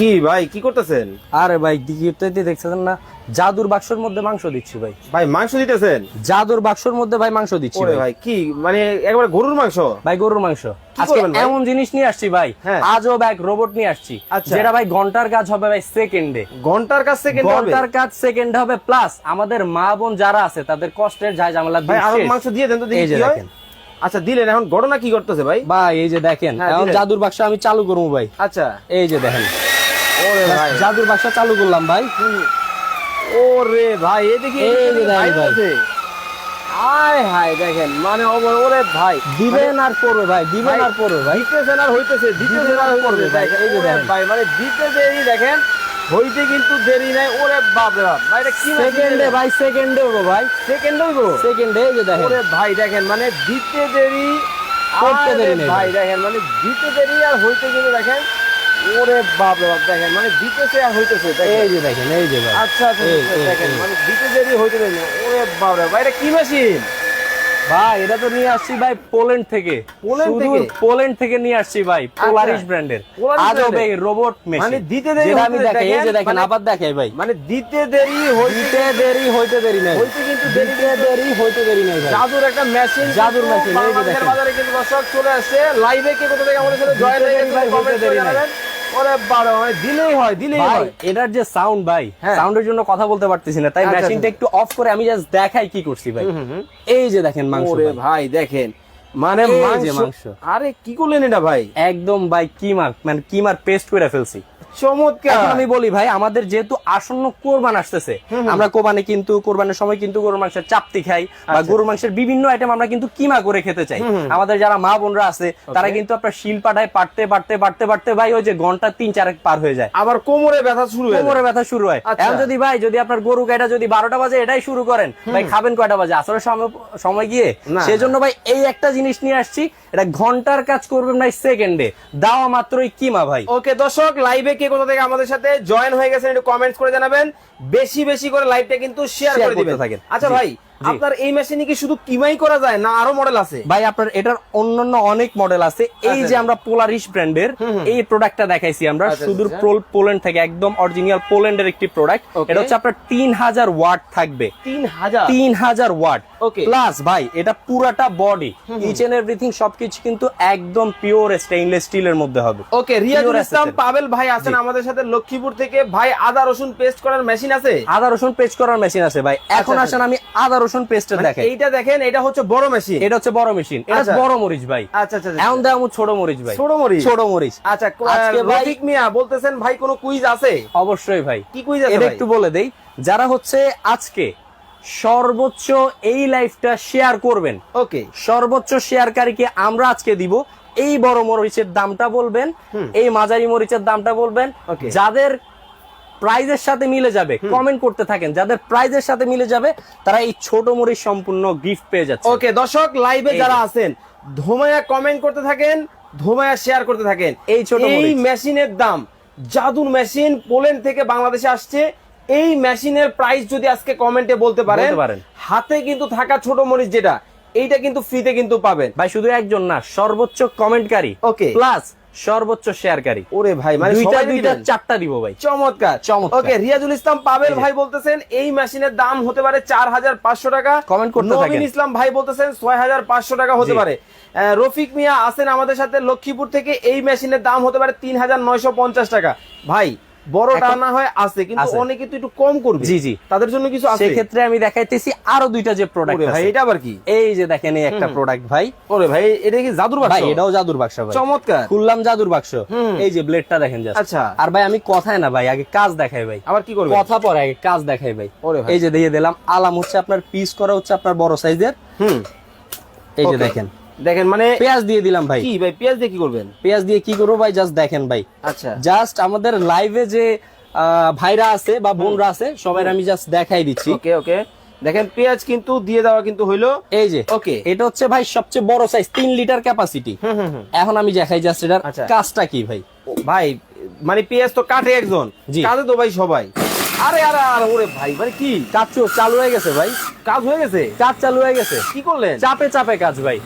কি ভাই? কি করতেছেন? আরে ভাই দিকে দেখছেন না? জাদুর বাক্সের মধ্যে মাংস দিচ্ছি ভাই। ভাই মাংস দিতেছেন? জাদুর বাক্সর মধ্যে ভাই মাংস দিচ্ছি ভাই। ভাই কি? মানে একবারে গরুর মাংস? ভাই গরুর মাংস। আজকে এমন জিনিস নিয়ে আসছি ভাই হ্যাঁ। আজও ব্যাগ রোবট নিয়ে আসছি আচ্ছা। যেটা ভাই ঘণ্টার কাজ হবে ভাই সেকেন্ডে ঘণ্টার কাছ থেকে ঘণ্টার কাজ সেকেন্ড হবে প্লাস আমাদের মা বোন যারা আছে তাদের কষ্টের যায় ঝামেলা ভাই আরও। মাংস দিয়ে দেন তো দেখি কি হয়। আচ্ছা দিলেন এখন ঘটনা কি করতেছে ভাই? ভাই এই যে দেখেন হ্যাঁ, এখন জাদুর বাক্স আমি চালু করব ভাই। আচ্ছা। এই যে দেখেন। ওরে ভাই। জাদুর বাক্স চালু করলাম ভাই। ওরে ভাই। আছে। আয় হায় দেখেন মানে ওরে ওরে ভাই। দিবেন আর পড়বে ভাই দিবেন আর পড়বে ভাই। দিতেছেন আর হইতেছে দিতেছেন আর করবে করবে ভাই। এই দেখেন। ভাই মানে দিতে দেরি দেখেন। হইতে কিন্তু দেরি নাই ওরে বাপ রে বাপ। ভাই এটা কি সেকেন্ডে ভাই সেকেন্ডে হব ভাই। সেকেন্ড হইবো সেকেন্ডে এই যে দেখেন। ওরে ভাই দেখেন মানে দিতে দেরি। করতে দেরি ভাই। দেখেন মানে দিতে দেরি আর হইতে কিন্তু দেখেন। ওরে বাপ রে বাপ দেখেন মানে দিতেছে আর হইতেছে দেখেন। এই যে দেখেন এই যে ভাই। আচ্ছা আচ্ছা আচ্ছা, দেখেন মানে দিতে দেরি হইতে দেরি না। ওরে বাপ রে ভাই এটা কি মেশিন ভাই এটা তো নিয়ে আসছি ভাই পোল্যান্ড থেকে। পোল্যান্ড থেকে? পোল্যান্ড থেকে নিয়ে আসছি ভাই পোলারিস ব্র্যান্ডের Polaris আজও ভাই রোবট মেশিন মানে দিতে দেরি আমি দেখাই এই যে দেখেন, দেখেন মানে- আবার দেখাই ভাই। মানে দিতে দেরি হইতে দেরি হইতে দেরি নাই। হইতে কিন্তু দেরি দেরি হইতে দেরি নাই ভাই। জাদুর একটা মেশিন জাদুর machine, এই যে দেখেন। বাজারে কিন্তু দর্শক চলে আসছে। লাইভে কে কোথা থেকে আমাদের সাথে জয়েন হয়ে গেছে ভাই, হইতে দেরি নাই। ওরে বারো মানে দিলেই হয় দিলেই হয় এটার যে সাউন্ড ভাই হ্যাঁ। সাউন্ডের জন্য কথা বলতে পারতেছি না তাই আচ্ছা, মেশিনটা আচ্ছা। একটু অফ করে আমি জাস্ট দেখাই কি করছি ভাই এই যে দেখেন মাংস। ভাই দেখেন মানে মাংস। আরে কি করলেন এটা ভাই? একদম ভাই কিমার মানে কিমার পেস্ট করে ফেলছি। চমৎকার। আমি বলি ভাই আমাদের যেহেতু আসন্ন কোরবান আসতেছে আমরা কোরবানি কিন্তু কোরবানের সময় কিন্তু গরুর মাংসের চাপতি খাই বা আচ্ছা। গরুর মাংসের বিভিন্ন আইটেম আমরা কিন্তু কিমা করে খেতে চাই। আমাদের যারা মা বোনরা আছে তারা কিন্তু আপনার শিল পাঠায় পাটতে পাটতে পাটতে পাটতে ভাই ওই যে ঘণ্টা তিন চারেক পার হয়ে যায়। আবার কোমরে ব্যথা শুরু হয় কোমরে ব্যথা শুরু হয়। আচ্ছা। এখন যদি ভাই যদি আপনার গরু গাইটা যদি বারোটা বাজে এটাই শুরু করেন। ভাই খাবেন কয়টা বাজে? আসলে সময় সময় গিয়ে? সেজন্য ভাই এই একটা জিনিস নিয়ে আসছি। এটা ঘণ্টার কাজ করবেন ভাই সেকেন্ডে দাওয়া মাত্রই কিমা ভাই। ওকে দর্শক লাইভে কে কোথা থেকে আমাদের সাথে জয়েন হয়ে গেছেন একটু কমেন্টস করে জানাবেন। বেশি বেশি করে লাইভটা কিন্তু শেয়ার করে দিবেন। থাকেন। আচ্ছা ভাই আপনার এই মেশিনে কি শুধু কিমাই করা যায় না আরও মডেল আছে? ভাই আপনার এটার অন্যান্য অনেক মডেল আছে। এই আচ্ছা, যে আমরা পোলারিশ ব্র্যান্ডের এই প্রোডাক্টটা দেখাইছি আমরা। আচ্ছা, সুদূর আচ্ছা। পোল- পোল্যান্ড থেকে একদম অরিজিনাল পোল্যান্ডের একটি প্রোডাক্ট এটা হচ্ছে আপনার তিন হাজার ওয়াট থাকবে। তিন হাজার? তিন হাজার ওয়াট Okay. প্লাস ভাই এটা পুরাটা বডি ইচ এন্ড এভরিথিং সবকিছু কিন্তু একদম পিওর স্টেইনলেস স্টিলের মধ্যে হবে। ওকে রিয়াজুল ইসলাম পাবেল ভাই আছেন আমাদের সাথে লক্ষ্মীপুর থেকে। ভাই আদা রসুন পেস্ট করার মেশিন আছে? আদা রসুন পেস্ট করার মেশিন আছে ভাই। এখন আচ্ছা। আসেন আমি আদা রসুন পেস্টের মানে দেখাই এইটা দেখেন এটা হচ্ছে বড় মেশিন এটা হচ্ছে বড় মেশিন এটা আচ্ছা। বড় মরিচ ভাই। আচ্ছা আচ্ছা আচ্ছা। এখন দেখাবো ছোট মরিচ ভাই। ছোট মরিচ? ছোট মরিচ। আচ্ছা আজকে ভাই- রফিক মিয়া বলতেছেন ভাই কোনো কুইজ আছে? অবশ্যই ভাই। কি কুইজ আছে একটু বলে দেই। যারা হচ্ছে আজকে সর্বোচ্চ এই লাইফটা শেয়ার করবেন। ওকে। সর্বোচ্চ শেয়ারকারীকে আমরা আজকে দিব। এই বড় মরিচের দামটা বলবেন এই মাঝারি মরিচের দামটা বলবেন। যাদের প্রাইজের সাথে মিলে যাবে কমেন্ট করতে থাকেন যাদের প্রাইজের সাথে মিলে যাবে তারা এই ছোট মরিচ সম্পূর্ণ গিফট পেয়ে যাচ্ছে। ওকে দর্শক লাইভে যারা আছেন ধোমায়া কমেন্ট করতে থাকেন ধোমায়া শেয়ার করতে থাকেন। এই ছোট এই। মেশিনের দাম জাদুর মেশিন পোল্যান্ড থেকে বাংলাদেশে আসছে। এই মেশিনের প্রাইস যদি আজকে কমেন্টে বলতে পারেন হাতে কিন্তু থাকা ছোট মরিচ যেটা এইটা কিন্তু ফ্রিতে কিন্তু পাবেন। ভাই শুধু একজন না সর্বোচ্চ কমেন্টকারী Okay. প্লাস সর্বোচ্চ শেয়ারকারী ওরে ভাই মানে দুইটা দুইটা চারটা দিব ভাই। চমৎকার। চমৎকার। ওকে রিয়াজুল ইসলাম পাবেল ভাই বলতেছেন এই মেশিনের দাম হতে পারে চার হাজার পাঁচশো টাকা। কমেন্ট করতে থাকেন। নবীন ইসলাম ভাই বলতেছেন ছয় হাজার পাঁচশো টাকা হতে পারে। রফিক মিয়া আছেন আমাদের সাথে লক্ষ্মীপুর থেকে এই মেশিনের দাম হতে পারে তিন হাজার নয়শো পঞ্চাশ টাকা। ভাই বড়টা না হয় আছে কিন্তু অনেকে তো একটু কম করবে। জি, জি। তাদের জন্য কিছু আছে। সেক্ষেত্রে আমি দেখাইতেছি আরও দুইটা যে প্রোডাক্ট ভাই এটা আবার কি? এই যে দেখেন এই একটা প্রোডাক্ট ভাই। ওরে ভাই এটা কি জাদুর বাক্স? ভাই এটাও জাদুর বাক্স ভাই। চমৎকার। খুললাম জাদুর বাক্স। এই যে ব্লেডটা দেখেন just। আচ্ছা। আর ভাই আমি কথায় না ভাই আগে কাজ দেখাই ভাই। আবার কি করবে কথা পরে আগে কাজ দেখাই ভাই। ওরে ভাই। এই যে দিয়ে দিলাম আলাম হচ্ছে আপনার পিস করা হচ্ছে আপনার বড় সাইজের হুম। এই যে দেখেন। দেখেন মানে পেঁয়াজ দিয়ে দিলাম ভাই। কি ভাই পেঁয়াজ দিয়ে কি করবেন? পেঁয়াজ দিয়ে কি করব ভাই? জাস্ট দেখেন ভাই। আচ্ছা। জাস্ট আমাদের লাইভে যে ভাইরা আছে বা বোনরা আছে সবাই আমি জাস্ট দেখাই দিচ্ছি। ওকে ওকে। দেখেন পেঁয়াজ কিন্তু দিয়ে দেওয়া কিন্তু হইল এই যে ওকে। এটা হচ্ছে ভাই সবচেয়ে বড় সাইজ তিন লিটার ক্যাপাসিটি হুম হুম হুম। এখন আমি দেখাই জাস্ট এটার আচ্ছা। কাজটা কি ভাই? ভাই মানে পেঁয়াজ তো কাটে একজন। জি। কাজে তো ভাই সবাই। আরে আরে আরে ওরে ভাই মানে কি? কাজ চালু হয়ে গেছে ভাই। কাজ হয়ে গেছে? কাজ চালু হয়ে গেছে। কি করলেন? চাপে চাপে কাজ ভাই।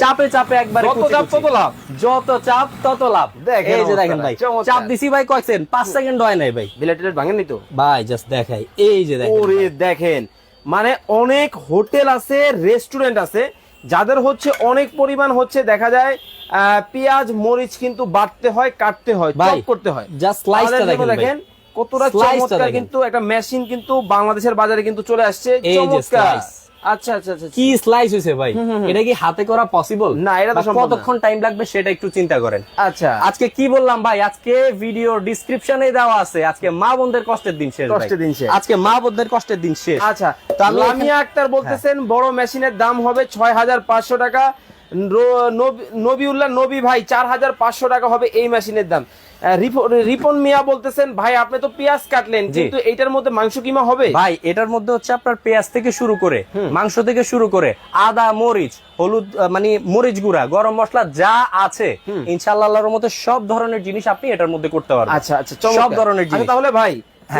চাপে চাপে একবারে কুচি চাপ। তত লাভ। যত চাপ তত লাভ। দেখেন এই যে দেখেন ভাই চাপ দিছি ভাই কয় সেকেন্ড? পাঁচ সেকেন্ড হয় নাই ভাই। বিলেট টিলেট ভাঙেনি তো? ভাই জাস্ট দেখাই। এই যে দেখেন ওরে দেখেন মানে অনেক হোটেল আছে রেস্টুরেন্ট আছে যাদের হচ্ছে অনেক পরিমাণ হচ্ছে দেখা যায় আহ, পেঁয়াজ মরিচ কিন্তু বাটতে হয় কাটতে হয় চপ করতে হয়। জাস্ট slice টা দেখেন। কতটা চমৎকার কিন্তু একটা মেশিন কিন্তু বাংলাদেশের বাজারে কিন্তু চলে আসছে। চমৎকার। আচ্ছা আচ্ছা আচ্ছা কি স্লাইস হয়েছে ভাই? এটা কি হাতে করা পসিবল না, এটা তো কতক্ষণ টাইম লাগবে সেটা একটু চিন্তা করেন। আচ্ছা। আজকে কি বললাম ভাই? আজকে ভিডিও ডিসক্রিপশনে দেওয়া আছে। আজকে মা বোনদের কষ্টের দিন শেষ কষ্টের দিন শেষ। আজকে মা বোনদের কষ্টের দিন শেষ। আচ্ছা আমি আক্তার বলতেছেন বড় মেশিনের দাম হবে ছয় হাজার পাঁচশো টাকা। নবিউল্লাহ নবী ভাই চার হাজার পাঁচশো টাকা হবে এই মেশিনের দাম। রিপন মিয়া বলতেছেন ভাই আপনি তো পেঁয়াজ কাটলেন। কিন্তু এইটার মধ্যে মাংস কিমা হবে? ভাই এটার মধ্যে হচ্ছে আপনার পেঁয়াজ থেকে শুরু করে মাংস থেকে শুরু করে আদা মরিচ হলুদ মানে মরিচ গুঁড়া গরম মশলা যা আছে ইনশাআল্লাহ আল্লাহর মধ্যে সব ধরনের জিনিস আপনি এটার মধ্যে করতে পারবেন। আচ্ছা আচ্ছা সব ধরনের আচ্ছা, জিনিস। তাহলে ভাই।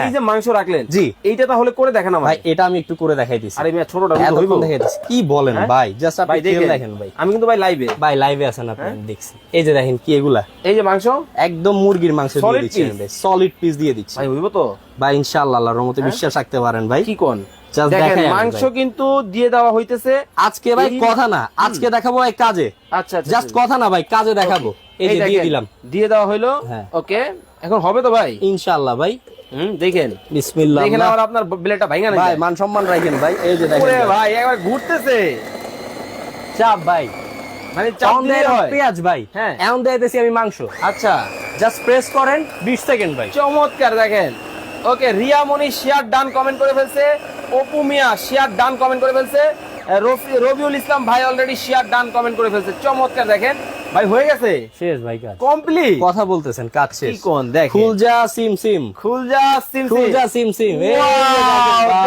এই যে মাংস রাখলেন জি। এইটা তাহলে করে দেখেন ভাই এটা আমি একটু করে দেখাই দিচ্ছি আরে মিয়া ছোটটা হইবো। দেখাই দিচ্ছি কি বলেন হ্যাঁ? ভাই জাস্ট আপনি দেখেন ভাই। আমি কিন্তু ভাই লাইভে ভাই লাইভে আছেন আপনি হ্যাঁ? দেখছি। এই যে দেখেন কি এগুলা। এই যে মাংস? একদম মুরগির মাংস দিয়ে Solid দিচ্ছি piece? ভাই। সলিড পিস দিয়ে দিচ্ছি। ভাই হইব তো? ভাই ইনশাআল্লাহ আল্লাহর রহমতে বিশ্বাস রাখতে পারেন ভাই। কি কোন? দেখেন মাংস কিন্তু দিয়ে দেওয়া হইতেছে। আজকে ভাই কথা না। আজকে দেখাবো ভাই কাজে। আচ্ছা আচ্ছা জাস্ট কথা না ভাই কাজে দেখাবো। এই যে দিয়ে দিলাম। দিয়ে দেওয়া হইল। হ্যাঁ। ওকে এখন হবে তো ভাই? ইনশাআল্লাহ ভাই। হুম দেখেন। বিসমিল্লাহ দেখেন আবার আপনার ব্লেডটা ভাঙা না ভাই মান সম্মান রাখেন ভাই এই যে দেখেন ভাই। ভাই একবার ঘুরতেছে। চাপ ভাই। মানে চাপ চাউন হয়। পেঁয়াজ ভাই। হ্যাঁ। এমন দিতেছি আমি মাংস। আচ্ছা। জাস্ট প্রেস করেন 20 সেকেন্ড ভাই। চমৎকার দেখেন। Okay Riya Moni share done comment করে ফেলছে। Apu Mia share done comment করে ফেলছে। রফি- রবিউল ইসলাম ভাই অলরেডি শেয়ার ডান কমেন্ট করে ফেলছে। চমৎকার দেখেন। ভাই হয়ে গেছে? শেষ ভাই কাজ। কমপ্লিট কথা বলতেছেন কাজ শেষ। কোন দেখেন। খুলজা সিম সিম। খুলজা সিম খুলজা সিম সিম।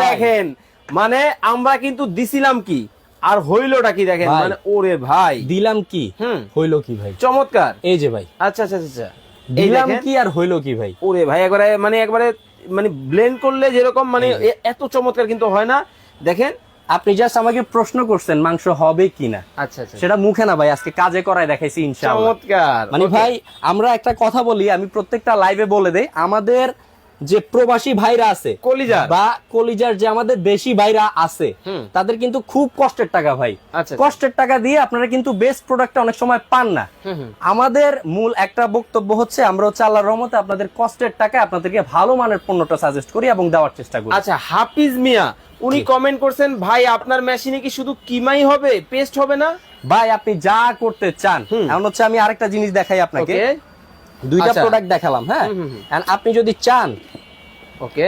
দেখেন মানে আমরা কিন্তু দিছিলাম কি? আর হইলোটা কি দেখেন? মানে ওরে ভাই। দিলাম কি? হুম। হইল কি ভাই? চমৎকার। এই যে ভাই। আচ্ছা আচ্ছা আচ্ছা, আচ্ছা। দিলাম কি আর হইল কি ভাই? ওরে ভাই একবারে মানে একবারে মানে ব্লেন্ড করলে যেরকম মানে এত চমৎকার কিন্তু হয় না। দেখেন আপনি জাস্ট আমাকে প্রশ্ন করছেন মাংস হবে কিনা। আচ্ছা আচ্ছা। সেটা মুখে না ভাই আজকে কাজে করায় দেখাইছি ইনশাআল্লাহ। চমৎকার মানে ভাই আমরা একটা কথা বলি আমি প্রত্যেকটা লাইভে বলে দেই আমাদের যে প্রবাসী ভাইরা আছে কলিজার। বা কলিজার যে আমাদের দেশি ভাইরা আছে তাদের কিন্তু খুব কষ্টের টাকা ভাই। আচ্ছা, আচ্ছা। কষ্টের টাকা দিয়ে আপনারা কিন্তু বেস্ট প্রোডাক্টটা অনেক সময় পান না। আমাদের মূল একটা বক্তব্য হচ্ছে আমরা হচ্ছে আল্লাহর রহমতে আপনাদের কষ্টের টাকা আপনাদেরকে ভালো মানের পণ্যটা সাজেস্ট করি এবং দেওয়ার চেষ্টা করি। আচ্ছা হাফিজ মিয়া উনি কমেন্ট করছেন ভাই আপনার মেশিনে কি শুধু কিমাই হবে? পেস্ট হবে না? ভাই আপনি যা করতে চান। এখন হচ্ছে আমি আরেকটা জিনিস দেখাই আপনাকে। দুইটা আচ্ছা। প্রোডাক্ট দেখালাম হ্যাঁ? আপনি যদি চান ওকে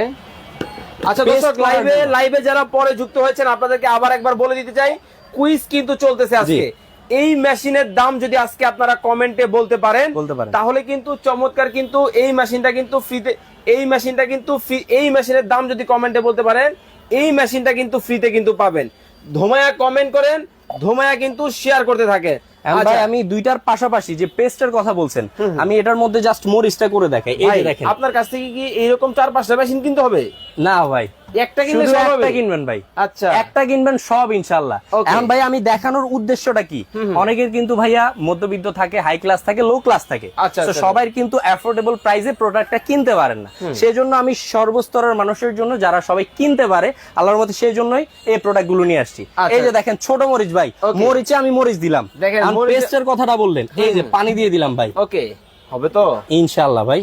আচ্ছা দর্শক লাইভে লাইভে যারা পরে যুক্ত হয়েছেন আপনাদেরকে আবার একবার বলে দিতে চাই কুইজ কিন্তু চলতেছে আজকে। এই মেশিনের দাম যদি আজকে আপনারা কমেন্টে বলতে পারেন বলতে পারেন। তাহলে কিন্তু চমৎকার কিন্তু এই মেশিনটা কিন্তু ফ্রিতে এই মেশিনটা কিন্তু এই মেশিনের দাম যদি কমেন্টে বলতে পারেন এই মেশিনটা কিন্তু ফ্রিতে কিন্তু পাবেন। ধোমায়া কমেন্ট করেন ধোমায়া কিন্তু শেয়ার করতে থাকে। আচ্ছা, আমি দুইটার পাশাপাশি যে পেস্টের কথা বলছেন আমি এটার মধ্যে জাস্ট মরিচটা করে দেখাই। এই দেখেন। আপনার কাছ থেকে কি এইরকম চার পাঁচটা মেশিন কিনতে হবে? না ভাই। একটা কিনলে সব একটা কিনবেন ভাই। আচ্ছা। একটা কিনবেন সব ইনশাল্লাহ। Okay. এখন ভাই আমি দেখানোর উদ্দেশ্যটা কি? অনেকের কিন্তু ভাইয়া মধ্যবিত্ত থাকে হাই ক্লাস থাকে লো ক্লাস থাকে। আচ্ছা, তো আচ্ছা, সবাই কিন্তু অ্যাফোর্ডেবল প্রাইসে প্রোডাক্টটা কিনতে পারেন না। সেজন্য আমি সর্বস্তরের মানুষের জন্য যারা সবাই কিনতে পারে আল্লাহর মতে সেই জন্যই এই প্রোডাক্টগুলো নিয়ে আসছি। আচ্ছা। এই যে দেখেন ছোট মরিচ ভাই মরিচে আমি মরিচ দিলাম। দেখেন, দেখেন পেস্টের কথাটা বললেন। এই যে পানি দিয়ে দিলাম ভাই। ওকে হবে তো? ইনশাআল্লাহ ভাই।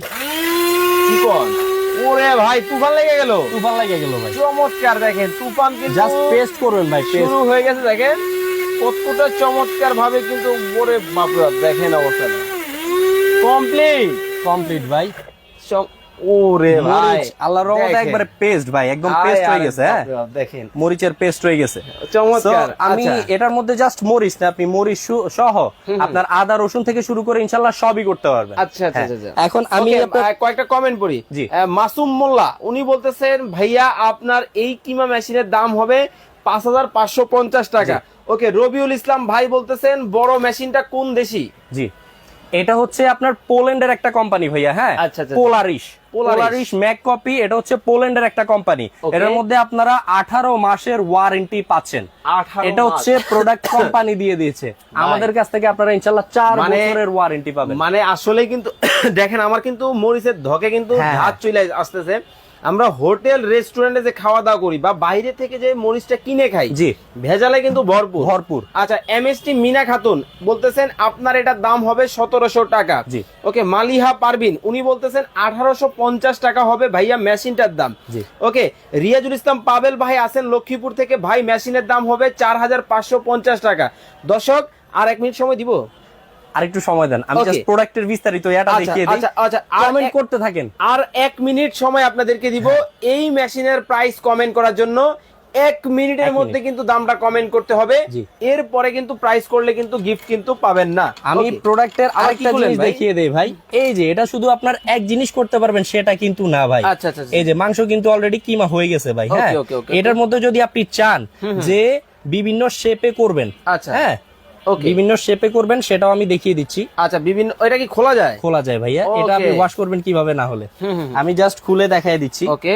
কি কোন ওরে ভাই তুফান লেগে গেল। তুফান লেগে গেল ভাই। চমৎকার দেখেন তুফান কিন্তু জাস্ট পেস্ট করবেন ভাই শুরু হয়ে গেছে দেখেন। কতটা চমৎকার ভাবে কিন্তু ওরে বাপরা দেখেন অবস্থাটা কমপ্লিট কমপ্লিট ভাই। ওরে ভাই। আল্লাহর রহমতে। একবারে পেস্ট ভাই একদম পেস্ট হয়ে গেছে হ্যাঁ? দেখেন। মরিচের পেস্ট হয়ে গেছে। চমৎকার। আমি আচ্ছা। এটার মধ্যে জাস্ট মরিচ না আপনি মরিচ সহ আপনার আদা রসুন থেকে শুরু করে ইনশাল্লাহ সবই করতে পারবেন। আচ্ছা আচ্ছা হ্যাঁ। আচ্ছা এখন আমি কয়েকটা কমেন্ট পড়ি। মাসুম মোল্লা উনি বলতেছেন ভাইয়া আপনার এই কিমা মেশিনের দাম হবে পাঁচ হাজার পাঁচশো পঞ্চাশ টাকা। ওকে রবিউল ইসলাম ভাই বলতেছেন বড় মেশিনটা কোন দেশি? জি। এটা হচ্ছে আপনার পোল্যান্ডের একটা কোম্পানি ভাইয়া হ্যাঁ? আচ্ছা, আচ্ছা। পোলারিশ। Polaris। পোলারিশ ম্যাক কপি এটা হচ্ছে পোল্যান্ডের একটা কোম্পানি এটার মধ্যে আপনারা আঠারো মাসের ওয়ারেন্টি পাচ্ছেন। এটা হচ্ছে প্রোডাক্ট কোম্পানি দিয়ে দিয়েছে। আমাদের কাছ থেকে আপনারা ইনশাল্লাহ চার মানে- বছরের ওয়ারেন্টি পাবেন। মানে আসলে কিন্তু দেখেন আমার কিন্তু মরিচের ধকে কিন্তু হ্যাঁ, হাত চলে আসতেছে। আমরা হোটেল রেস্টুরেন্টে যে খাওয়া দাওয়া করি বা বাইরে থেকে যে মরিচটা কিনে খাই জি। ভেজালে কিন্তু ভরপুর। ভরপুর। আচ্ছা এমএসটি মিনা খাতুন বলতেছেন আপনার এটার দাম হবে সতেরোশো টাকা। জি। ওকে মালিহা পারবিন উনি বলতেছেন আঠারোশো পঞ্চাশ টাকা হবে ভাইয়া মেশিনটার দাম। জি। ওকে রিয়াজুল ইসলাম পাবেল ভাই আছেন লক্ষ্মীপুর থেকে ভাই মেশিনের দাম হবে চার হাজার পাঁচশো পঞ্চাশ টাকা। দর্শক আর এক মিনিট সময় দিব? আরেকটু সময় দেন। আমি জাস্ট প্রোডাক্টের বিস্তারিত এটা আচ্ছা, দেখিয়ে দিই। আচ্ছা, আচ্ছা, আর কমেন্ট করতে থাকেন। আর এক মিনিট সময় আপনাদেরকে দিব। এই মেশিনের প্রাইস কমেন্ট করার জন্য এক মিনিটের মধ্যে কিন্তু দামটা কমেন্ট করতে হবে। এরপরে কিন্তু প্রাইস করলে কিন্তু গিফট কিন্তু পাবেন না। আমি প্রোডাক্টের আরেকটা জিনিস দেখিয়ে দেই ভাই। এই যে এটা শুধু আপনার এক জিনিস করতে পারবেন সেটা কিন্তু না ভাই। আচ্ছা, আচ্ছা, আচ্ছা। এই যে মাংস কিন্তু অলরেডি কিমা হয়ে গেছে ভাই হ্যাঁ। এটার মধ্যে যদি আপনি চান যে বিভিন্ন শেপে করবেন আচ্ছা। হ্যাঁ. বিভিন্ন শেপে করবেন সেটাও আমি দেখিয়ে দিচ্ছি। আচ্ছা বিভিন্ন এটা কি খোলা যায়? খোলা যায় ভাইয়া। এটা আপনি ওয়াশ করবেন কীভাবে না হলে। আমি জাস্ট খুলে দেখাই দিচ্ছি। ওকে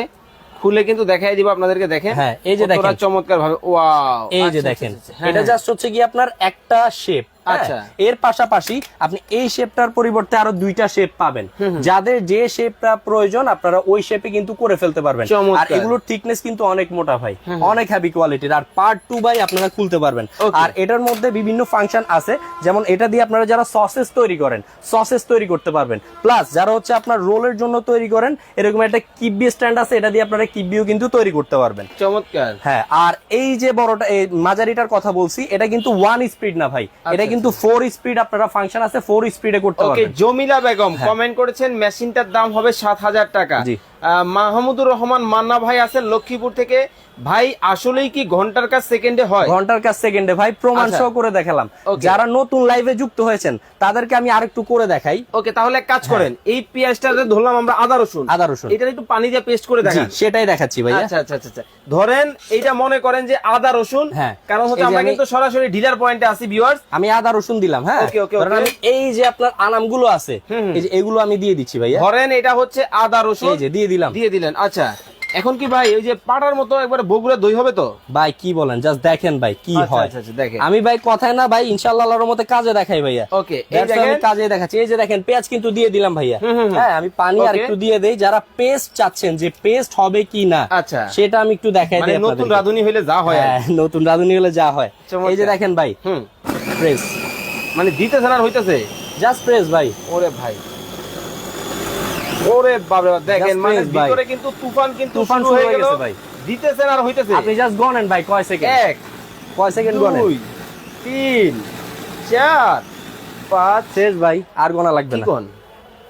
খুলে কিন্তু দেখাই দিব আপনাদেরকে দেখেন। হ্যাঁ, এই যে দেখেন। চমৎকার ভাবে ওয়াও এই যে আচ্ছা, দেখেন। আচ্ছা, আচ্ছা, হ্যাঁ, এটা হ্যাঁ। জাস্ট হচ্ছে কি আপনার একটা শেপ আচ্ছা। এর পাশাপাশি আপনি এই শেপটার পরিবর্তে আরও দুইটা শেপ পাবেন। যাদের যে শেপটা প্রয়োজন আপনারা ওই শেপে কিন্তু করে ফেলতে পারবেন। আর এগুলোর থিকনেস কিন্তু অনেক মোটা ভাই। অনেক হ্যাভি কোয়ালিটির আর পার্ট টু বাই আপনারা খুলতে পারবেন। আর এটার মধ্যে বিভিন্ন ফাংশন আছে। যেমন এটা দিয়ে আপনারা যারা সসেস তৈরি করেন সসেস তৈরি করতে পারবেন। প্লাস যারা হচ্ছে আপনার রোলের জন্য তৈরি করেন এরকম একটা কিববি স্ট্যান্ড আছে এটা দিয়ে আপনারা কিববিও কিন্তু তৈরি করতে পারবেন। চমৎকার। হ্যাঁ আর এই যে বড়টা এই মাঝারিটার কথা বলছি এটা কিন্তু ওয়ান স্পিড না ভাই। আচ্ছা, এটা কিন্তু ফোর স্পিড আপনারা ফাংশন আছে ফোর স্পিডে করতে ওকে পারবেন। জমিলা বেগম কমেন্ট করেছেন মেশিনটার দাম হবে সাত হাজার টাকা। জি। মাহমুদুর রহমান মান্না ভাই আছেন লক্ষ্মীপুর থেকে। ভাই আসলেই কি ঘণ্টার কাজ সেকেন্ডে হয়? ঘণ্টার কাজ সেকেন্ডে ভাই প্রমাণ আচ্ছা। সহ করে দেখালাম যারা নতুন লাইভে যুক্ত হয়েছেন তাদেরকে আমি আরেকটু করে দেখাই। ওকে তাহলে এক কাজ করেন। এই পেঁয়াজটা যে ধরলাম আমরা আদা রসুন। হ্যাঁ। আদা রসুন। এটা একটু পানি দিয়ে পেস্ট করে জি, দেখান। সেটাই দেখাচ্ছি ভাইয়া। আচ্ছা আচ্ছা আচ্ছা আচ্ছা। ধরেন এইটা মনে করেন যে আদা রসুন। হ্যাঁ। কারণ হচ্ছে আমরা কিন্তু সরাসরি ডিলার পয়েন্টে আসি ভিউয়ার্স আমি আদা রসুন দিলাম হ্যাঁ। Okay, okay, ধরেন আমি এই যে আপনার আনামগুলো আছে। এই যে এগুলো আমি দিয়ে দিচ্ছি ভাইয়া। ধরেন এটা হচ্ছে আদা রসুন। এই যে দিয়ে দিলাম। দিয়ে দিলেন আচ্ছা। এখন কি ভাই ওই যে পাটার মতো একবার বগুড়া দই হবে তো? ভাই কি বলেন জাস্ট দেখেন ভাই কি আচ্ছা, হয়। আচ্ছা, আচ্ছা, দেখেন। আমি ভাই কথায় না ভাই ইনশাআল্লাহ আল্লাহর মতে কাজে দেখাই ভাইয়া। ওকে এই আমি কাজে দেখাচ্ছি। এই যে দেখেন পেঁয়াজ কিন্তু দিয়ে দিলাম ভাইয়া। হ্যাঁ আমি পানি আর একটু দিয়ে দেই। যারা পেস্ট চাচ্ছেন যে পেস্ট হবে কি না আচ্ছা। সেটা আমি একটু দেখাই মানে দিই নতুন। রাঁধুনি হইলে যা হয় হ্যাঁ, নতুন রাঁধুনি হলে যা হয়। এই যে দেখেন ভাই হুম। প্রেস মানে দিতেছে না আর হইতেছে? জাস্ট প্রেস ভাই। ওরে ভাই। ওরে বাবা দেখেন মানে ভিতরে কিন্তু তুফান কিন্তু তুফান শুরু হয়ে গেছে, ভাই। দিতেছে না আর হইতেছে। আপনি জাস্ট গনেন ভাই কয় সেকেন্ড এক কয় সেকেন্ড গনেন দুই তিন চার পাঁচ। শেষ ভাই আর গোনা লাগবে না। কোন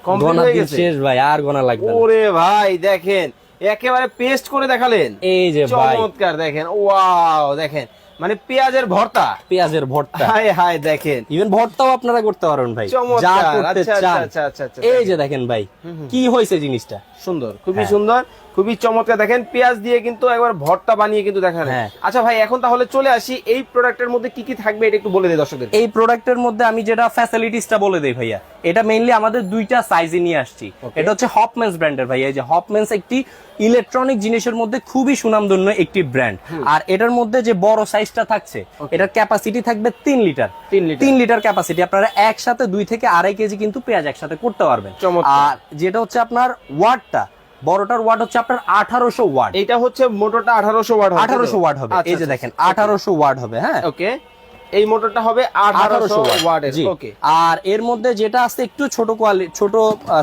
কমপ্লিট হয়ে গেছে। শেষ ভাই আর গোনা লাগবে না। ওরে ভাই দেখেন একেবারে পেস্ট করে দেখালেন। এই যে ভাই। চমৎকার দেখেন ওয়াও দেখেন। মানে পেঁয়াজের ভর্তা। পেঁয়াজের ভর্তা। হাই হাই দেখেন। ইভেন ভর্তাও আপনারা করতে পারেন ভাই। যা করতে আচ্ছা চান। আচ্ছা আচ্ছা আচ্ছা এই যে দেখেন ভাই কি হয়েছে জিনিসটা? সুন্দর খুবই হ্যাঁ। সুন্দর। খুবই চমৎকার। দেখেন পেঁয়াজ দিয়ে কিন্তু একবার ভর্তা বানিয়ে কিন্তু দেখান হ্যাঁ। আচ্ছা ভাই এখন তাহলে চলে আসি এই প্রোডাক্টের মধ্যে কি কি থাকবে এটা একটু বলে দিই দর্শকদের। এই প্রোডাক্টের মধ্যে আমি যেটা ফ্যাসিলিটিসটা বলে দেই ভাইয়া এটা মেইনলি আমাদের দুইটা সাইজে নিয়ে আসছি। এটা হচ্ছে হপমেন্স ব্র্যান্ডের ভাইয়া এই যে হপমেন্স একটি ইলেকট্রনিক জিনিসের মধ্যে খুবই সুনামধন্য একটি ব্র্যান্ড আর এটার মধ্যে যে বড় সাইজটা থাকছে এটার ক্যাপাসিটি থাকবে তিন লিটার তিন লিটার। ক্যাপাসিটি আপনারা একসাথে দুই থেকে আড়াই কেজি কিন্তু পেঁয়াজ একসাথে করতে পারবেন। আর যেটা হচ্ছে আপনার ওয়াটটা বড়টার ওয়াট হচ্ছে আপনার আঠারোশো ওয়াট। এটা হচ্ছে মোটরটা আঠারোশো ওয়াট আঠারোশো ওয়াট হবে। এই যে দেখেন আঠারোশো ওয়াট হবে হ্যাঁ? ওকে। এই মোটরটা হবে আঠারোশো ওয়াটের। ওকে। আর এর মধ্যে যেটা আছে একটু ছোট কোয়ালিটি ছোট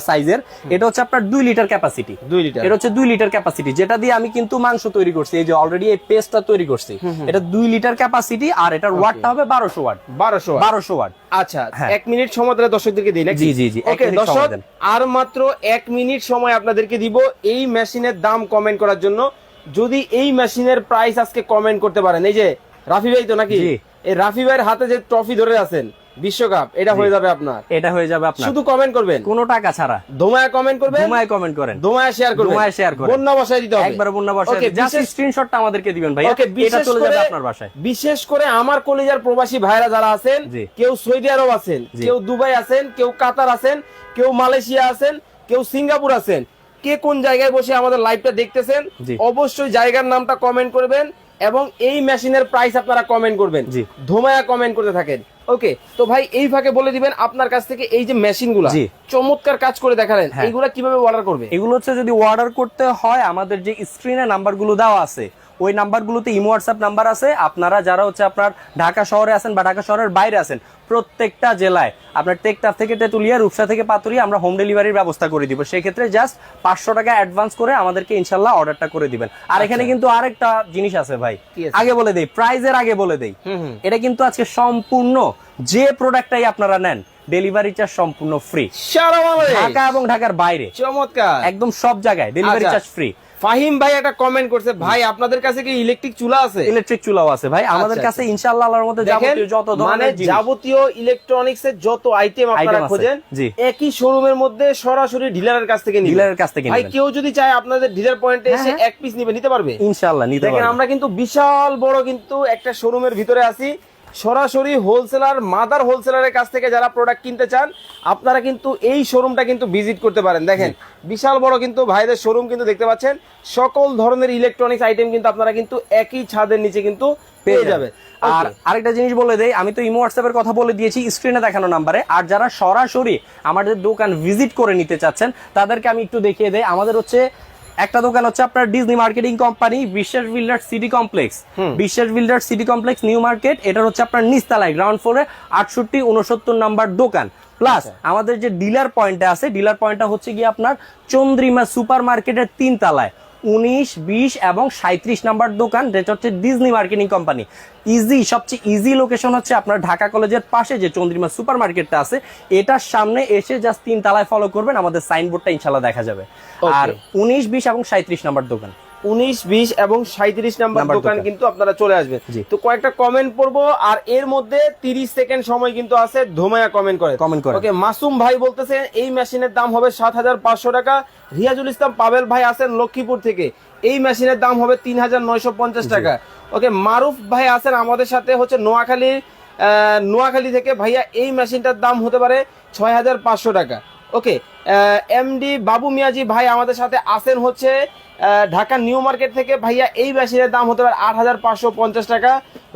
সাইজের এটা হচ্ছে আপনার দুই লিটার ক্যাপাসিটি দুই লিটার। এটা হচ্ছে দুই লিটার ক্যাপাসিটি যেটা দিয়ে আমি কিন্তু মাংস তৈরি করছি এই যে অলরেডি এই পেস্টটা তৈরি করছি। এটা দুই লিটার ক্যাপাসিটি আর এটার ওয়াটটা হবে বারোশো ওয়াট বারোশো বারোশো ওয়াট আচ্ছা হ্যাঁ। এক মিনিট সময় তাহলে দর্শকদেরকে দিই নাকি? জি, জি, জি, ওকে দর্শক আর মাত্র এক মিনিট সময় আপনাদেরকে দিব এই মেশিনের দাম কমেন্ট করার জন্য। যদি এই মেশিনের প্রাইস আজকে কমেন্ট করতে পারেন এই যে রাফি ভাই তো নাকি। এই রাফি ভাইয়ের হাতে যে ট্রফি ধরে আছেন বিশ্বকাপ এটা হয়ে যাবে আপনার। এটা হয়ে যাবে আপনার। শুধু কমেন্ট করবেন? কোনো টাকা ছাড়া। ধোমায় কমেন্ট করবেন? ঘুমায় কমেন্ট করেন। ধোমায় শেয়ার করবেন? ধোঁয়ায় share করবেন। বন্যা বসায় দিতে হবে। একবার বন্যা বসায় জাস্ট স্ক্রিনশটটা আমাদেরকে দিবেন ভাই ওকে এটা চলে যাবে আপনার বাসায়। বিশেষ করে আমার কলেজের প্রবাসী ভাইরা যারা আছেন কেউ সৌদি আরব আছেন কেউ দুবাই আছেন কেউ কাতার আছেন কেউ মালয়েশিয়া আছেন কেউ সিঙ্গাপুর আছেন কে কোন জায়গায় বসে আমাদের লাইভটা দেখতেছেন। অবশ্যই জায়গার নামটা কমেন্ট করবেন। এবং এই মেশিনের প্রাইস আপনারা কমেন্ট করবেন। জি। ধোমায়া কমেন্ট করতে থাকেন। ওকে তো ভাই এই ফাঁকে বলে দিবেন আপনার কাছ থেকে এই যে মেশিনগুলা চমৎকার কাজ করে দেখালেন। হ্যাঁ। এইগুলা কীভাবে অর্ডার করবে? এগুলো হচ্ছে যদি অর্ডার করতে হয় আমাদের যে স্ক্রিনে নাম্বারগুলো দেওয়া আছে ওই নাম্বারগুলোতে ইমো হোয়াটসঅ্যাপ নাম্বার আছে। আপনারা যারা হচ্ছে আপনার ঢাকা শহরে আছেন বা ঢাকা শহরের বাইরে আছেন প্রত্যেকটা জেলায় আপনার টেকটাপ থেকে তেতুলিয়া রূপসা থেকে পাতুরিয়া আমরা হোম ডেলিভারির ব্যবস্থা করে দিব। সেক্ষেত্রে জাস্ট পাঁচশো টাকা অ্যাডভান্স করে আমাদেরকে ইনশাল্লাহ অর্ডারটা করে দিবেন। আর এখানে কিন্তু আরেকটা জিনিস আছে ভাই। আগে বলে দেই প্রাইজের আগে বলে দেই। এটা কিন্তু আজকে সম্পূর্ণ যে প্রোডাক্টটাই আপনারা নেন ডেলিভারি চার্জ সম্পূর্ণ ফ্রি ঢাকা এবং ঢাকার বাইরে। চমৎকার। একদম সব জায়গায় ডেলিভারি আচ্ছা। চার্জ ফ্রি ফাহিম ভাই একটা কমেন্ট করছে ভাই আপনাদের কাছে কি ইলেকট্রিক চুলা আছে? ইলেকট্রিক চুলাও আছে ভাই আমাদের আচ্ছা, কাছে ইনশাআল্লাহ আল্লাহর মধ্যে যাবতীয় যত মানে ধরনের জিনিস। যাবতীয় ইলেকট্রনিক্স এর যত আইটেম আপনারা খোঁজেন একই শোরুমের মধ্যে সরাসরি ডিলারের কাছ থেকে নিবেন। ডিলারের কাছ থেকে ভাই কেউ যদি চায় আপনাদের ডিলার পয়েন্টে এসে হ্যাঁ, এক পিস নিবে নিতে পারবে? ইনশাআল্লাহ নিতে দেখেন আমরা কিন্তু বিশাল বড় কিন্তু একটা শোরুমের ভিতরে আছি। সরাসরি হোলসেলার মাদার হোলসেলারের কাছ থেকে যারা প্রোডাক্ট কিনতে চান আপনারা কিন্তু এই শোরুমটা কিন্তু ভিজিট করতে পারেন। দেখেন বিশাল বড় কিন্তু ভাইদের শোরুম কিন্তু দেখতে পাচ্ছেন। সকল ধরনের ইলেকট্রনিক্স আইটেম কিন্তু আপনারা কিন্তু একই ছাদের নিচে কিন্তু পেয়ে যাবেন। আর আরেকটা জিনিস বলে দেই আমি তো ইমো হোয়াটসঅ্যাপের কথা বলে দিয়েছি স্ক্রিনে দেখানো নাম্বারে আর যারা সরাসরি আমাদের দোকান ভিজিট করে নিতে চাচ্ছেন তাদেরকে আমি একটু দেখিয়ে দেই। আমাদের হচ্ছে একটা দোকান হচ্ছে আপনার Disney marketing company Biswas builder city complex Biswas builder city complex new market এটার হচ্ছে আপনার নিস্তালায় গ্রাউন্ড ফ্লোরে আটষট্টি উনসত্তর নাম্বার দোকান। প্লাস আমাদের যে ডিলার পয়েন্টটা আছে ডিলার পয়েন্টটা হচ্ছে গিয়ে আপনার চন্দ্রিমা সুপার মার্কেটের তিন তলায় উনিশ বিশ এবং সাঁত্রিশ নাম্বার দোকান যেটা হচ্ছে ডিজনি মার্কেটিং কোম্পানি ইজি সবচেয়ে ইজি লোকেশন হচ্ছে আপনার ঢাকা কলেজের পাশে যে চন্দ্রিমা সুপার মার্কেটটা আছে। এটার সামনে এসে জাস্ট তিন তালায় ফলো করবেন আমাদের সাইনবোর্ডটা ইনশাল্লাহ দেখা যাবে। আর উনিশ বিশ এবং সাঁত্রিশ নাম্বার দোকান। উনিশ বিশ এবং সাঁত্রিশ নাম্বার দোকান। কিন্তু আপনারা চলে আসবেন। তো কয়েকটা কমেন্ট পড়ব আর এর মধ্যে তিরিশ সেকেন্ড সময় কিন্তু আছে ধোমায়া কমেন্ট করে। Comment করে। ওকে মাসুম ভাই বলতেছে এই মেশিনের দাম হবে সাত হাজার পাঁচশো টাকা। রিয়াজুল ইসলাম পাবেল ভাই আছেন লক্ষ্মীপুর থেকে। এই মেশিনের দাম হবে তিন হাজার নয়শো পঞ্চাশ টাকা। ওকে মারুফ ভাই আছেন আমাদের সাথে হচ্ছে নোয়াখালী নোয়াখালী থেকে। ভাইয়া এই মেশিনটার দাম হতে পারে ছয় হাজার পাঁচশো টাকা। ওকে এমডি বাবু মিয়াজি ভাই আমাদের সাথে আসেন হচ্ছে ঢাকা নিউ মার্কেট থেকে। ভাইয়া এই মেশিনের দাম হতে পারে আট হাজার পাঁচশো পঞ্চাশ টাকা।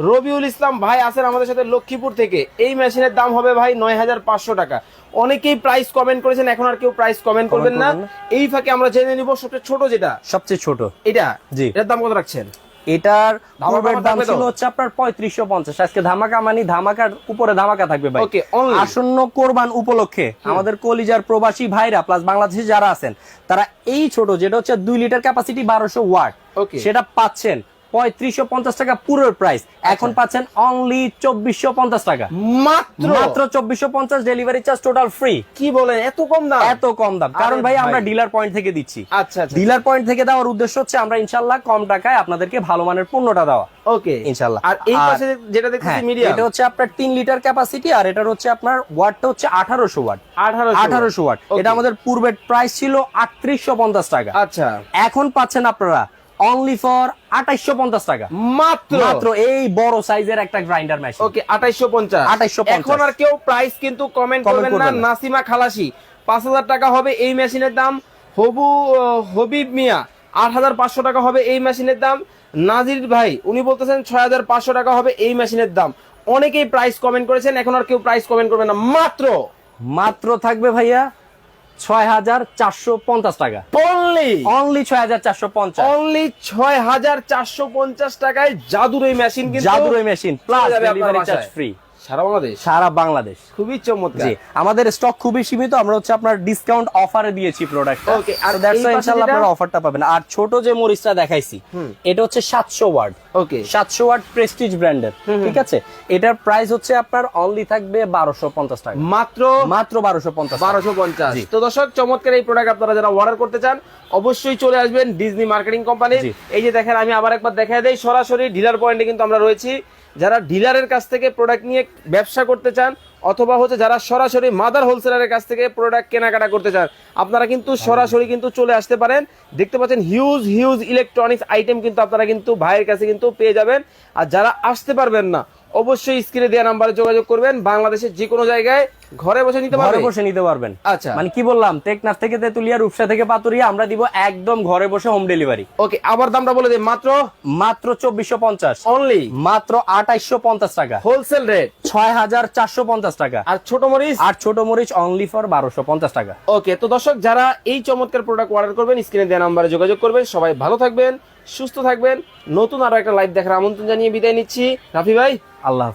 রবিউল ইসলাম ভাই আছেন আমাদের সাথে লক্ষ্মীপুর থেকে। এই মেশিনের দাম হবে ভাই নয় হাজার পাঁচশো টাকা। অনেকেই প্রাইস কমেন্ট করেছেন এখন আর কেউ প্রাইস কমেন্ট করবেন না। এই ফাঁকে আমরা জেনে নিব সবচেয়ে ছোট যেটা। সবচেয়ে ছোট। এটা? জি। এটার দাম কত রাখছেন? এটার পূর্বের দাম ছিল হচ্ছে আপনার পঁয়ত্রিশশো পঞ্চাশ। আজকে ধামাকা মানে ধামাকার উপরে ধামাকা থাকবে ভাই। আসন্ন কোরবান উপলক্ষে আমাদের কলিজার প্রবাসী ভাইরা প্লাস বাংলাদেশে যারা আছেন তারা এই ছোট যেটা হচ্ছে দুই লিটার ক্যাপাসিটি বারোশো ওয়াট সেটা পাচ্ছেন। পঁয়ত্রিশশো পঞ্চাশ টাকা পুরোর প্রাইস এখন পাচ্ছেন অনলি চব্বিশশো পঞ্চাশ টাকা। মাত্র? মাত্র চব্বিশশো পঞ্চাশ ডেলিভারি চার্জ টোটাল ফ্রি কি বলেন এত কম দাম? এত কম দাম। কারণ ভাই। আমরা ডিলার পয়েন্ট থেকে দিচ্ছি। আচ্ছা আচ্ছা ডিলার পয়েন্ট থেকে দেওয়ার উদ্দেশ্য হচ্ছে আমরা ইনশাল্লাহ কম টাকায় আপনাদেরকে ভালো মানের পণ্যটা দেওয়া। ওকে। ইনশাল্লাহ। আর এই পাশে যেটা দেখতেছি হ্যাঁ মিডিয়াম এটা হচ্ছে আপনার তিন লিটার ক্যাপাসিটি আর এটার হচ্ছে আপনার ওয়াটটা হচ্ছে আঠারোশো ওয়াট আঠারোশো আঠারোশো ওয়াট এটা আমাদের পূর্বের প্রাইস ছিল আটত্রিশশো পঞ্চাশ টাকা। আচ্ছা। এখন পাচ্ছেন আপনারা অনলি ফর আঠাইশো পঞ্চাশ টাকা। মাত্র? মাত্র এই বড় সাইজের একটা গ্রাইন্ডার মেশিন ওকে আঠাইশো পঞ্চাশ। 2850 এখন আর কেউ প্রাইস কিন্তু কমেন্ট করবেন না। নাসিমা খালাসি পাঁচ হাজার টাকা হবে এই মেশিনের দাম। হবু হবিব মিয়া আট হাজার পাঁচশো টাকা হবে এই মেশিনের দাম। নাজির ভাই উনি বলতেছেন ছয় হাজার পাঁচশো টাকা হবে এই মেশিনের দাম। অনেকেই প্রাইস কমেন্ট করেছেন এখন আর কেউ প্রাইস কমেন্ট করবেন না। মাত্র! মাত্র থাকবে ভাইয়া ছয় হাজার চারশো পঞ্চাশ টাকা। অনলি অনলি ছয় হাজার চারশো পঞ্চাশ। অনলি ছয় হাজার চারশো পঞ্চাশ টাকায় জাদুর এই মেশিন জাদুর machine plus delivery charge free সারা বাংলাদেশ? সারা বাংলাদেশ। খুবই চমৎকার। জি আমাদের স্টক খুবই সীমিত আমরা হচ্ছে আপনার ডিসকাউন্ট অফারে দিয়েছি প্রোডাক্ট Okay, আর দ্যাটস ওয়াই ইনশাআল্লাহ আপনারা অফারটা পাবেন। আর ছোট যে মরিচটা দেখাইছি এটা হচ্ছে 700 ওয়াট। ওকে 700 ওয়াট প্রেস্টিজ ব্র্যান্ডের ঠিক আছে? এটার প্রাইস হচ্ছে আপনার অনলি থাকবে 1250 টাকা। মাত্র মাত্র 1250 বারোশো পঞ্চাশ। জি। তো দর্শক চমৎকার এই প্রোডাক্ট আপনারা যারা অর্ডার করতে চান অবশ্যই চলে আসবেন ডিজনি মার্কেটিং কোম্পানি এই যে দেখেন আমি আবার একবার দেখাই দেই সরাসরি ডিলার পয়েন্টে কিন্তু আমরা রয়েছি। যারা ডিলারের কাছ থেকে প্রোডাক্ট নিয়ে ব্যবসা করতে চান অথবা হচ্ছে যারা সরাসরি মাদার হোলসেলারের কাছ থেকে প্রোডাক্ট কেনাকাটা করতে চান আপনারা কিন্তু সরাসরি কিন্তু চলে আসতে পারেন। দেখতে পাচ্ছেন হিউজ হিউজ ইলেকট্রনিক্স আইটেম কিন্তু আপনারা কিন্তু ভাইয়ের কাছে কিন্তু পেয়ে যাবেন। আর যারা আসতে পারবেন না অবশ্যই স্ক্রিনে দেওয়া নাম্বারে যোগাযোগ করবেন। বাংলাদেশের যে কোনো জায়গায় ঘরে বসে নিতে ঘরে পারবেন বসে নিতে পারবেন। আচ্ছা। মানে কি বললাম টেকনাফ থেকে তেতুলিয়া রূপসা থেকে পাতুরিয়া আমরা দিব একদম ঘরে বসে হোম ডেলিভারি ওকে আবার দামটা বলে দিই মাত্র? মাত্র চব্বিশশো পঞ্চাশ। অনলি মাত্র আঠাইশো পঞ্চাশ টাকা। হোলসেল রেট ছয় হাজার চারশো পঞ্চাশ টাকা। আর ছোট মরিচ? আর ছোট মরিচ অনলি ফর বারোশো পঞ্চাশ টাকা। ওকে তো দর্শক যারা এই চমৎকার প্রোডাক্ট অর্ডার করবেন স্ক্রিনে দেওয়া নাম্বারে যোগাযোগ করবেন সবাই ভালো থাকবেন সুস্থ থাকবেন। নতুন আরও একটা লাইভ দেখার আমন্ত্রণ জানিয়ে বিদায় নিচ্ছি। রাফি ভাই আল্লাহ